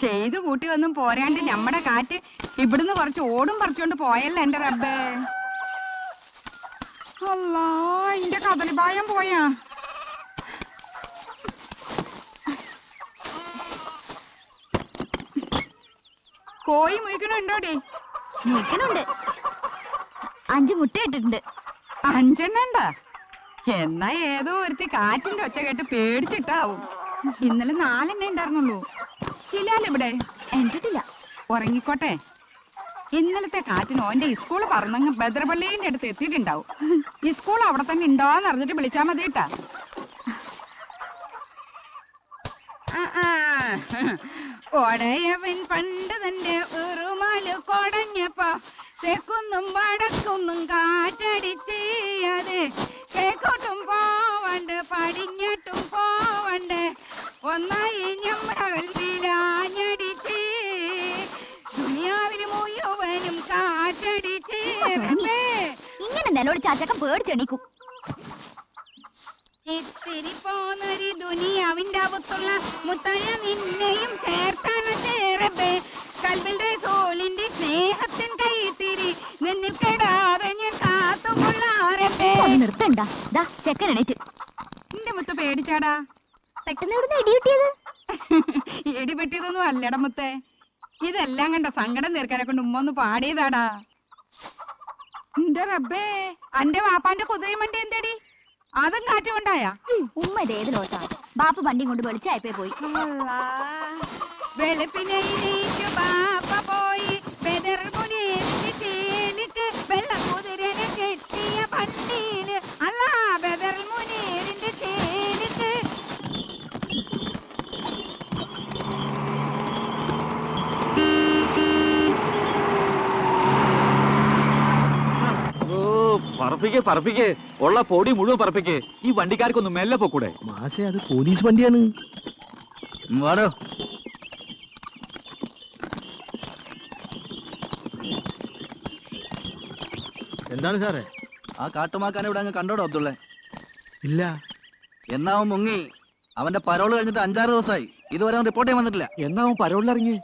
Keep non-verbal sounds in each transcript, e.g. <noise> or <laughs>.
ചെയ്ത് കൂട്ടി ഒന്നും പോരാണ്ട് നമ്മടെ കാറ്റ് ഇവിടുന്ന് കുറച്ച് ഓടും പറിച്ചോണ്ട് പോയല്ലോ എന്റെ റബ്ബേ? അല്ലാ എന്റെ കദളിപായം പോയാ. കോയി മുയിക്കണുണ്ടോടി? മുയിക്കണുണ്ട്. അഞ്ചു മുട്ട ഇട്ടിട്ടുണ്ട്. അഞ്ചെണ്ണ എന്നാ ഏതോ ഒരുത്തി കാറ്റിന്റെ ഒച്ച കേട്ട് പേടിച്ചിട്ടാവും. ഇന്നലെ നാലെണ്ണേ ഉണ്ടായിരുന്നുള്ളൂ. ഇല്ലാലിവിടെ എന്നിട്ടില്ല ഉറങ്ങിക്കോട്ടെ. ഇന്നലത്തെ കാറ്റിന് ഓന്റെ സ്കൂൾ പറന്നങ്ങ് ബദ്രപള്ളിന്റെ അടുത്ത് എത്തിയിട്ടുണ്ടാവും. ഈ സ്കൂൾ അവിടെ തന്നെ ഉണ്ടോന്ന് അറിഞ്ഞിട്ട് വിളിച്ചാ മതി കേട്ടാ ഒടയവൻ പണ്ട് തന്റെ ഉറുമാൽ കൊടഞ്ഞപ്പോ തെക്കുന്നും വടക്കുന്നും പോവണ്ട് പടിഞ്ഞാട്ടും പോവണ്ട്. ഒന്നായി ഞമ്മടെ കൽവിലാഞ്ഞടിച്ച് ദുനിയാവിൽ മുഴുവനും കാറ്റടിച്ച്. ഇങ്ങനെ നിലവിളി ചാച്ചക്കം പേടിച്ചെണീക്കും ഇത്തിരി പോന്നൊരു ദുനിയാവിന്റെ അകത്തുള്ള മുത്തയ നിന്നെയും ചേർത്താണ് ചേരബേ കൽവിന്റെ സോളിന്റെ സ്നേഹത്തിൻ കൈത്തിരി നിന്നിൽ കെടാതെ ഞാൻ കാത്തുകൊള്ളാറബേ ഒന്ന് നിർത്തണ്ട. എണീറ്റ്. എന്റെ മുത്ത് പേടിച്ചാടാ. പെട്ടെന്ന് ഇവിടുന്ന് ഇടി കിട്ടിയത്? <laughs> ഇടി വെട്ടിയതൊന്നും അല്ലട മുത്തേ. ഇതെല്ലാം കണ്ട സങ്കടം തീർക്കാനെ കൊണ്ട് ഉമ്മ ഒന്ന് പാടിയതാടാ. എന്റെ റബ്ബേ അന്റെ വാപ്പാന്റെ കുതിരയും വണ്ടി എന്തേടി? അതും കാറ്റ് കൊണ്ടായാ? ഉമ്മ ഏത് ലോട്ടാ ബാപ്പ് വണ്ടിയും കൊണ്ട് വെളിച്ചായപ്പോ പോയി. വെളുപ്പിനെ ബാപ്പ പോയി. ബദർ മുനേറിന്റെ വെള്ള വെള്ളക്കുതിരനെ കെട്ടിയ പണ്ടിയിൽ അല്ല ബദർ മുനേറിന്റെ ചേലിക്ക് ഓ പറപ്പിക്കേ പറപ്പിക്കേ. ഉള്ള പൊടി മുഴുവൻ പറപ്പിക്കേ. ഈ വണ്ടിക്കാർക്കൊന്ന് മെല്ലെ പോക്കൂടെ. മാസേ അത് പോലീസ് വണ്ടിയാണ്. വാടോ. എന്താണ് സാറേ? ആ കാട്ടുമാക്കാനെ ഇവിടെ അങ്ങ് കണ്ടോടോ അബ്ദുള്ള? ഇല്ല. എന്നാവും മുങ്ങി. അവന്റെ പരോൾ കഴിഞ്ഞിട്ട് അഞ്ചാറ് ദിവസമായി. ഇതുവരെ അവൻ റിപ്പോർട്ട് ചെയ്യാൻ വന്നിട്ടില്ല. എന്നാവും പരോളിലിറങ്ങി?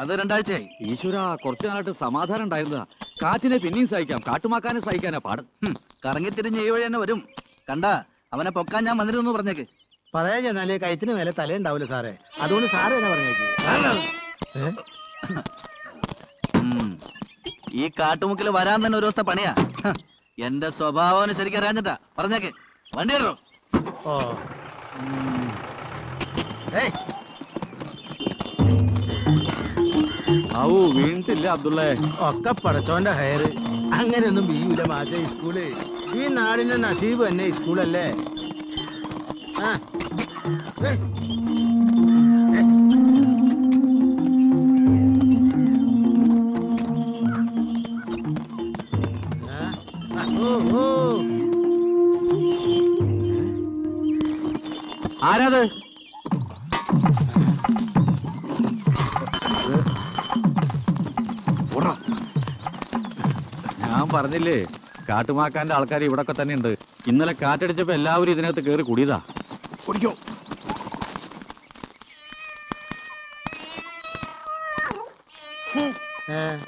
അത് രണ്ടാഴ്ചയായി. ഈശ്വര കുറച്ചു നാളായിട്ട് സമാധാനം ഉണ്ടായിരുന്നതാ. കാറ്റിനെ പിന്നെയും സഹിക്കാം. കാട്ടുമാക്കാനെ സഹിക്കാനാ പാട്. കറങ്ങി കറങ്ങിത്തിരിഞ്ഞ് ഈ വഴി തന്നെ വരും. കണ്ട അവനെ പൊക്കാൻ ഞാൻ വന്നിരുന്നു പറഞ്ഞേക്ക്. പറയാ ചെന്നാലേ കയത്തിന് മേലെ തലയുണ്ടാവില്ല സാറേ. അതുകൊണ്ട് സാറേ എന്നാ പറഞ്ഞേക്ക്. ഈ കാട്ടുമുക്കിൽ വരാൻ തന്നെ ഒരു ദിവസത്തെ പണിയാ. എന്റെ സ്വഭാവം ശരിക്കും അറിയാഞ്ഞിട്ടാ. പറഞ്ഞേക്ക്. വണ്ടി ഓ. ഏയ് ഔ വീണിട്ടില്ല അബ്ദുള്ളേ? ഒക്കെ പടച്ചോന്റെ ഹയർ അങ്ങനെയൊന്നും വീയൂല മാഷ ഈ സ്കൂൾ. ഈ നാടിന്റെ നസീബ് തന്നെ ഈ സ്കൂളല്ലേ? ആ. ആരാത്? ഞാൻ പറഞ്ഞില്ലേ കാട്ടുമാക്കാന്റെ ആൾക്കാർ ഇവിടൊക്കെ തന്നെ ഉണ്ട് ഇന്നലെ കാറ്റടിച്ചപ്പോ എല്ലാവരും ഇതിനകത്ത് കേറി കുടിയതാ. കുടിക്കോ.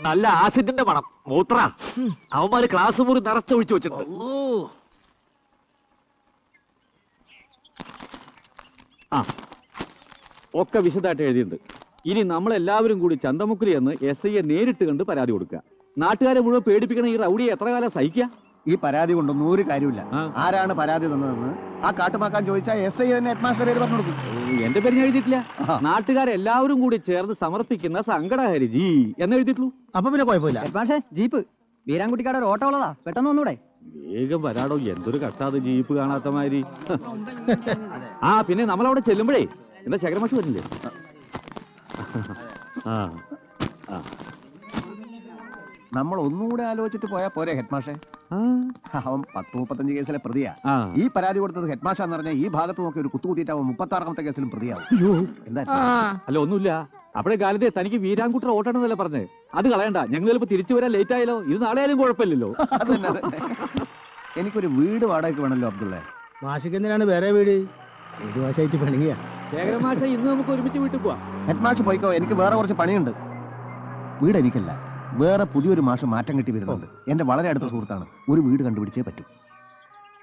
നല്ല ആസിഡിന്റെ മണം. മൂത്ര. അവന്മാര് ക്ലാസ് മുറി നിറച്ചൊഴിച്ചു വെച്ചിട്ടുണ്ട്. ഓ. ആ ഒക്കെ വിശദമായിട്ട് എഴുതിയിട്ടുണ്ട്. ഇനി നമ്മളെല്ലാവരും കൂടി ചന്തമുക്കിലി എന്ന് എസ് ഐയെ നേരിട്ട് കണ്ട് പരാതി കൊടുക്കുക. നാട്ടുകാരെ മുഴുവൻ പേടിപ്പിക്കണ ഈ റൗഡിയെ എത്ര കാലം സഹിക്കുക? ഈ പരാതി കൊണ്ടൊന്നും ഒരു കാര്യമില്ല ആ. ആരാണ് പരാതി തന്നതെന്ന് ആ കാട്ടുമാക്കാൻ ചോദിച്ചാൽ എസ് ഐ തന്നെ ഹെഡ്മാസ്റ്റർ പേര് പറഞ്ഞു കൊടുക്കും. എന്റെ പേര് ഞാൻ എഴുതിയിട്ടില്ല. നാട്ടുകാരെല്ലാവരും കൂടി ചേർന്ന് സമർപ്പിക്കുന്ന സങ്കടഹരിജി എന്ന് എഴുതിയിട്ടുള്ളൂ. അപ്പൊ പിന്നെ കുഴപ്പമില്ല. പക്ഷേ ജീപ്പ്. വീരാൻകുട്ടിക്കാട് ഒരു ഓട്ടോ ഉള്ളതാ. പെട്ടെന്ന് വന്നൂടെ. വേഗം വരാടോ എന്തൊരു കഷ്ടാത് ജീപ്പ് കാണാത്ത മാതിരി. ആ പിന്നെ നമ്മൾ അവിടെ ചെല്ലുമ്പോഴേ എന്താ ശേഖരമാഷ് വരുന്നില്ലേ ആ ആ. നമ്മൾ ഒന്നുകൂടെ ആലോചിച്ചിട്ട് പോയാൽ പോരെ ഹെഡ്മാഷെ. ആ. അവൻ പത്ത് മുപ്പത്തഞ്ച് കേസിലെ പ്രതിയാ. ഈ പരാതി കൊടുത്തത് ഹെഡ്മാഷ എന്ന് പറഞ്ഞാൽ ഈ ഭാഗത്ത് നോക്കി ഒരു കുത്തുകുത്തിയിട്ട് അവൻ മുപ്പത്തി ആറാമത്തെ കേസിലും പ്രതിയാവും. അയ്യോ. എന്താ? അല്ല ഒന്നുമില്ല. അവിടെ കാലത്തെ തനിക്ക് വീരാൻകുട്ടർ ഓട്ടണമെന്നല്ലേ പറഞ്ഞേ. അത് കളയണ്ട. ഞങ്ങൾ ചിലപ്പോ തിരിച്ചു വരാൻ ലേറ്റ് ആയാലോ? ഇത് നാളെയാലും കുഴപ്പമില്ലല്ലോ. <laughs> എനിക്കൊരു വീട് വാടകയ്ക്ക് വേണല്ലോ അബ്ദുള്ള. മാഷിക്കെന്തിനാണ് വേറെ വീട്? ഏഴു മാസമായിട്ട് പണിയാ? ശേഖരമാഷ ഇന്ന് നമുക്ക് ഒരുമിച്ച് വീട്ടിൽ പോവാം. ഹെഡ്മാഷ് പോയിക്കോ എനിക്ക് വേറെ കുറച്ച് പണിയുണ്ട്. വീട് എനിക്കല്ല. വേറെ പുതിയൊരു മാഷ് മാറ്റം കിട്ടി വരുന്നുണ്ട്. എന്റെ വളരെ അടുത്ത സുഹൃത്താണ്. ഒരു വീട് കണ്ടുപിടിച്ചേ പറ്റൂ.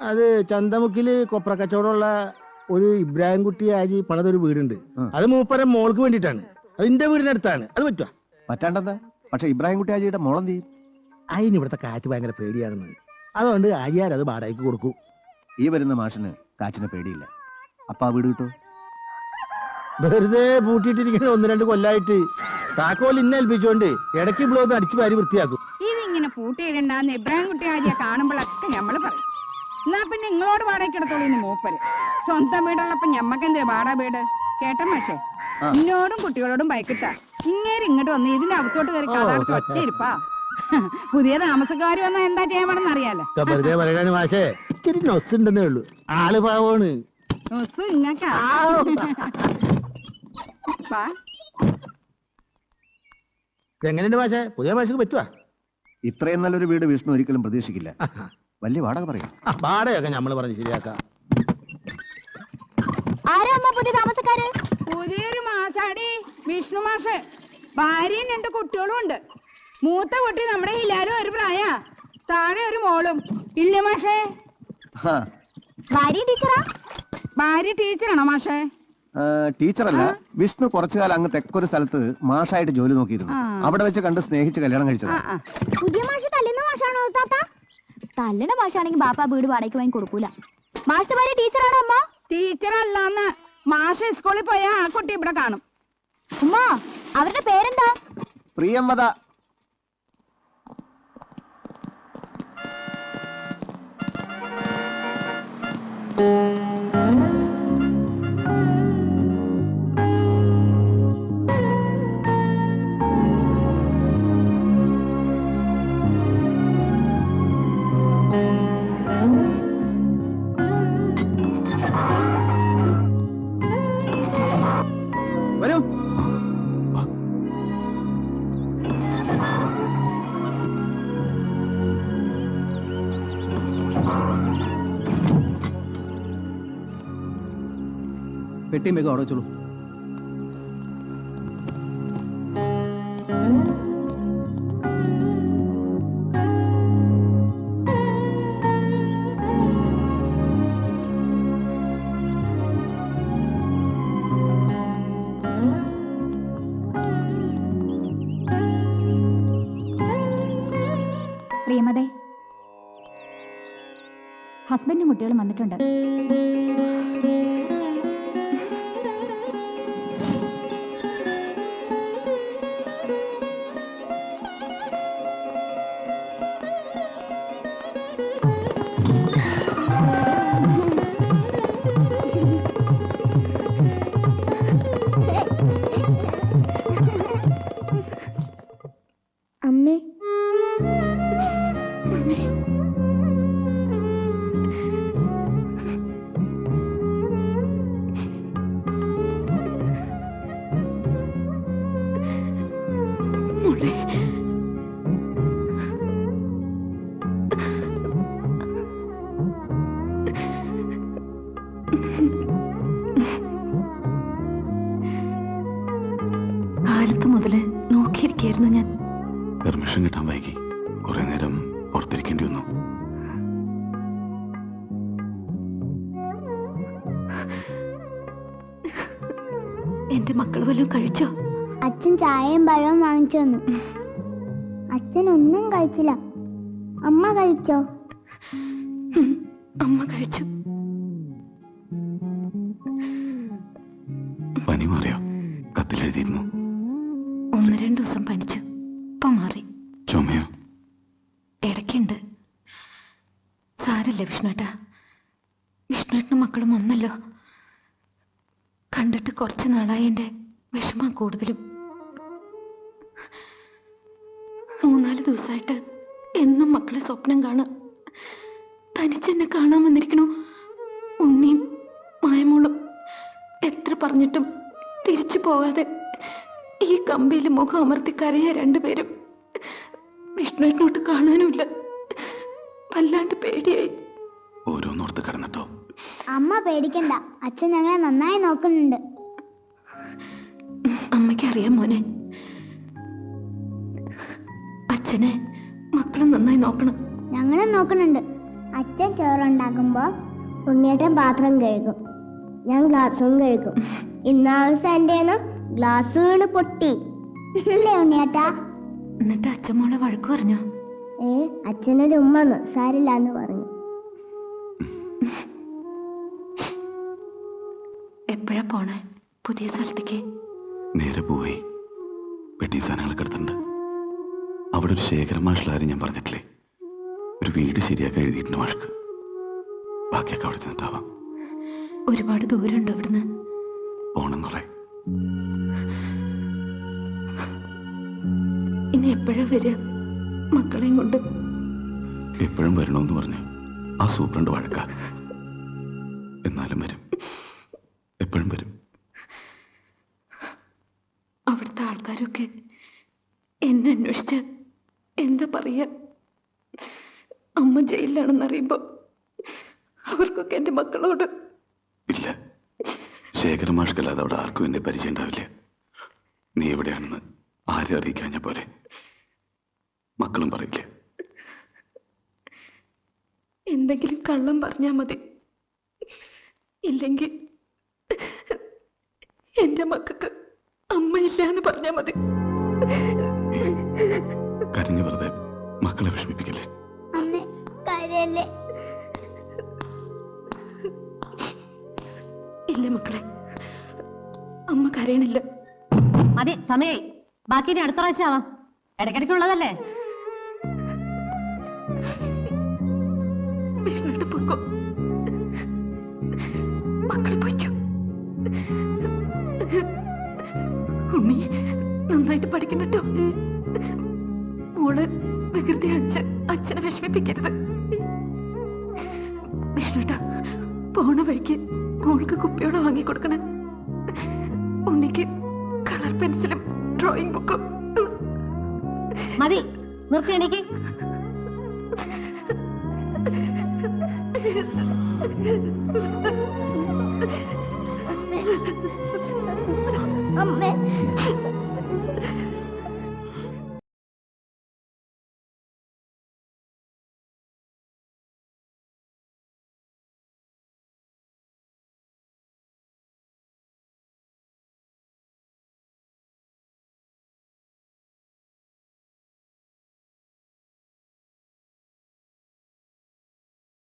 അത് ചന്തമുക്കിൽ കൊപ്ര കച്ചവടമുള്ള ഒരു ഇബ്രാഹിം കുട്ടി ആജി പണിതൊരു വീടുണ്ട്. അത് മൂപ്പര മോൾക്ക് വേണ്ടിയിട്ടാണ്. അത് എന്റെ വീടിനടുത്താണ് അത് പറ്റുക പറ്റാണ്ടെന്താ? പക്ഷെ ഇബ്രാഹിം കുട്ടി ആജിയുടെ മോളം ചെയ്യും? അതിന് ഇവിടുത്തെ കാറ്റ് ഭയങ്കര പേടിയാണെന്ന്. അതുകൊണ്ട് ആര്യാർ അത് വാടകയ്ക്ക് കൊടുക്കും. ഈ വരുന്ന മാഷിന് കാറ്റിനെ പേടിയില്ല. അപ്പൊ ആ വീട് കിട്ടോ വെറുതെ പൂട്ടിയിട്ടിരിക്കുന്ന ഒന്ന് രണ്ട് കൊല്ലായിട്ട്. താക്കോൽ ഇന്നെ ഏൽപ്പിച്ചോണ്ട് ഇടയ്ക്ക് ഇവിടെ ഒന്ന് അടിച്ചു പാരി വൃത്തിയാക്കും. ഇതിങ്ങനെ പൂട്ടിയിടണ്ടെന്ന് ഇബ്രാഹിം കുട്ടി ആര്യ കാണുമ്പോഴൊക്കെ ഞമ്മൾ പറയും. എന്നാ പിന്നെ നിങ്ങളോട് വാടകയ്ക്കിടത്തോളൂ ഇനി മൂപ്പര്. സ്വന്തം വീടുള്ളപ്പോ ഞമ്മക്കെന്തേ വാടക വീട്? കേട്ട മാഷേ? എന്നോടും കുട്ടികളോടും ബൈക്കിട്ട. ഇങ്ങേര് ഇങ്ങോട്ട് വന്ന് ഇതിന്റെ അകത്തോട്ട് കയറി കഥാടച്ച് ഒറ്റയിരിപ്പാ പുതിയ താമസക്കാർ വന്നാ എന്താ ചെയ്യാമെന്ന് അറിയാലോ. വെറുതെ പറയണ മാഷേ. ഇത്തിരി നൊസ് ഉണ്ടെന്നേ ഉള്ളൂ. ആൾ പാവാണ് നൊസ് ഇങ്ങക്കാ. എങ്ങനെയുണ്ട് മാഷേ? പുതിയ മാഷക്ക് പറ്റുവാ? ഇത്രയും നല്ലൊരു വീട് വിഷ്ണു ഒരിക്കലും പ്രതീക്ഷിക്കില്ല. വലിയ വാടക പറയും. ആ, വാടകയൊക്കെ നമ്മൾ പറഞ്ഞ് ശരിയാക്കാം. ആരാ അമ്മ പുതിയ താമസക്കാര്? പുതിയൊരു മാസാടി വിഷ്ണു മാഷ്. ഭാര്യയും രണ്ട് കുട്ടികളും ഉണ്ട്. മൂത്ത കുട്ടി നമ്മുടെ ഹിലാലും ഒരു പ്രായ. താഴെ ഒരു മോളും. ഇല്ല മാഷേ? ഭാര്യ ടീച്ചറാ? ഭാര്യ ടീച്ചറാണോ മാഷേ? ടീച്ചറല്ല. വിഷ്ണു കുറച്ചു കാലം അങ്ങ് തെക്കൊരു സ്ഥലത്ത് മാഷായിട്ട് ജോലി നോക്കിയിരുന്നു. അവിടെ വെച്ച് കണ്ട് സ്നേഹിച്ച് കല്യാണം കഴിച്ചത്. പുതിയ മാഷ് തല്ലുന്ന മാഷാണോ താത്ത? തല്ലണ മാഷാണെങ്കിൽ ബാപ്പ വീട് വാടകയ്ക്ക് വാങ്ങി കൊടുക്കൂല. മാഷ് ഭാര്യ ടീച്ചറാണോ അമ്മ? ടീച്ചറല്ലാന്ന്. മാഷ് സ്കൂളിൽ പോയാ ആ കുട്ടി ഇവിടെ കാണും. ഉമ്മ അവരുടെ പേരെന്താ? പ്രിയംവദ വരൂ. പെട്ടിയും വേഗം അവിടെ വെച്ചോളൂ. ഹസ്ബൻഡും കുട്ടികളും വന്നിട്ടുണ്ട്. അച്ഛൻ ചായയും പഴവും വാങ്ങിച്ചു തന്നു. അച്ഛൻ ഒന്നും കഴിച്ചില്ല. അമ്മ കഴിച്ചോ? അമ്മ കഴിച്ചു. പനി മാറിയോ? കത്തിലെഴുതിയിരുന്നു. ഒന്ന് രണ്ടു ദിവസം പനിച്ചു. ഇപ്പൊ മാറി. ചുമയോ? ഇടയ്ക്കുണ്ട്. സാരല്ല വിഷ്ണുട്ടാ വിഷ്ണുവേട്ടനും മക്കളും ഒന്നല്ലോ കണ്ടിട്ട് കുറച്ച് നാളായി എന്റെ വിഷമം കൂടുതലും. മൂന്നാൽ ദിവസമായിട്ട് എന്നും മക്കളെ സ്വപ്നം കാണാം തനിച്ചെന്നെ കാണാൻ വന്നിരിക്കണു. ഉണ്ണിയും മായമോളും എത്ര പറഞ്ഞിട്ടും തിരിച്ചു പോകാതെ ഈ കമ്പിയിൽ മുഖം അമർത്തി കരയ രണ്ടുപേരും. വിഷ്ണുവിനോട്ട് കാണാനുമില്ല. വല്ലാണ്ട് പേടിയായി. ഓരോന്നോർത്ത് കിടന്നിട്ടോ? അമ്മ പേടിക്കണ്ട. അച്ഛൻ ഞങ്ങളെ നന്നായി നോക്കുന്നുണ്ട്. അമ്മയ്ക്ക് അറിയാം മോനെ. അച്ഛനെ മക്കളെ നന്നായി നോക്കണം. ഞങ്ങളെ നോക്കുന്നുണ്ട്. അച്ഛൻ ചോറുണ്ടാക്കുമ്പോ ഉണ്ണിയേട്ടൻ പാത്രം കഴുകും. ഞാൻ ഗ്ലാസ്സും കഴുകും. <laughs> ഇന്നാവശ്യം സൺഡേന്ന് ഗ്ലാസ് വീണ് പൊട്ടി. അല്ലേ ഉണ്ണിയേട്ടാ? എന്നിട്ട് അച്ഛൻ മോളെ വഴക്ക് പറഞ്ഞു? ഏ അച്ഛനൊരു ഉമ്മന്ന് സാരില്ലാന്ന് പറഞ്ഞു. എപ്പോഴാ പോണേ? പുതിയ സ്ഥലത്തേക്ക്? നേരെ പോയി. പെട്ടി സാധനങ്ങളൊക്കെ എടുത്തിട്ടുണ്ട്. അവിടെ ഒരു ശേഖരൻ മാഷിലാരും ഞാൻ പറഞ്ഞിട്ടില്ലേ? ഒരു വീട് ശരിയാക്കാൻ എഴുതിയിട്ടുണ്ട് മാഷ്ക്ക്. ബാക്കിയൊക്കെ അവിടെ ചെന്നിട്ടാവാം. ഒരുപാട് ദൂരമുണ്ട് അവിടുന്ന്. പോണം കുറെ ഇനി എപ്പോഴാ വരിക? മക്കളെയും കൊണ്ട്. എപ്പോഴും വരണമെന്ന് പറഞ്ഞു. ആ സൂപ്രണ്ട് വഴക്ക. എന്നാലും വരും. എപ്പോഴും വരും. അവിടുത്തെ ആൾക്കാരൊക്കെ എന്നെ അന്വേഷിച്ച് എന്താ പറയാ അമ്മ ജയിലിലാണെന്നറിയുമ്പോ അവർക്കൊക്കെ എന്റെ മക്കളോട് ഇല്ല. ശേഖര മാഷ്കല്ലാതെ അവിടെ ആർക്കും എന്റെ പരിചയം ഉണ്ടാവില്ല. നീ എവിടെയാണെന്ന് ആരെ അറിയിക്കാഞ്ഞ പോലെ മക്കളും പറയില്ല? എന്തെങ്കിലും കള്ളം പറഞ്ഞാ മതി. ഇല്ലെങ്കിൽ എന്റെ മക്കൾക്ക് അമ്മയില്ല എന്ന് പറഞ്ഞാ മതി. കരഞ്ഞു വെറുതെ മക്കളെ വിഷമിപ്പിക്കല്ലേ? അമ്മ കാര്യല്ലേ? ഇല്ല മക്കളെ. അമ്മ കരയണില്ല. അതെ സമയായി. ബാക്കി ഇനി അടുത്ത പ്രാവശ്യം ആവാം. ഇടയ്ക്കിടയ്ക്കുള്ളതല്ലേ വികൃതി കാണിച്ച് അച്ഛനെ വിഷമിപ്പിക്കരുത്. വിഷ്ണുട്ട പോണ വഴിക്ക് മോൾക്ക് കുപ്പിയോടെ വാങ്ങിക്കൊടുക്കണേ ഉണ്ണിക്ക് കളർ പെൻസിലും ഡ്രോയിങ് ബുക്കും. മതി നിർത്തി എനിക്ക് അമ്മ